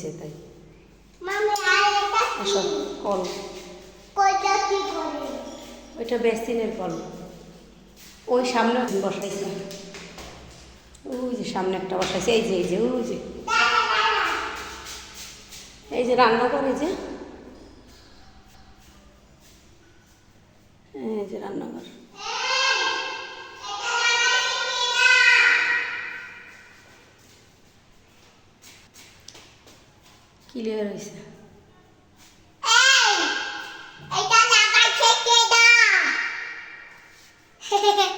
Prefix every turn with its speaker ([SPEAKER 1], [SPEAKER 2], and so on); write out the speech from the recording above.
[SPEAKER 1] দিছে তাই। কল। ওইটা বেসিনের কল। ওই সামনে বসাইছে। ওই যে সামনে একটা বসাইছে এই যে এই যে ওই যে। এই যে রান্নাঘর করে যে। এই যে রান্নাঘর। ক্লিয়ার হয়েছে এটা লাগাইছে কে দা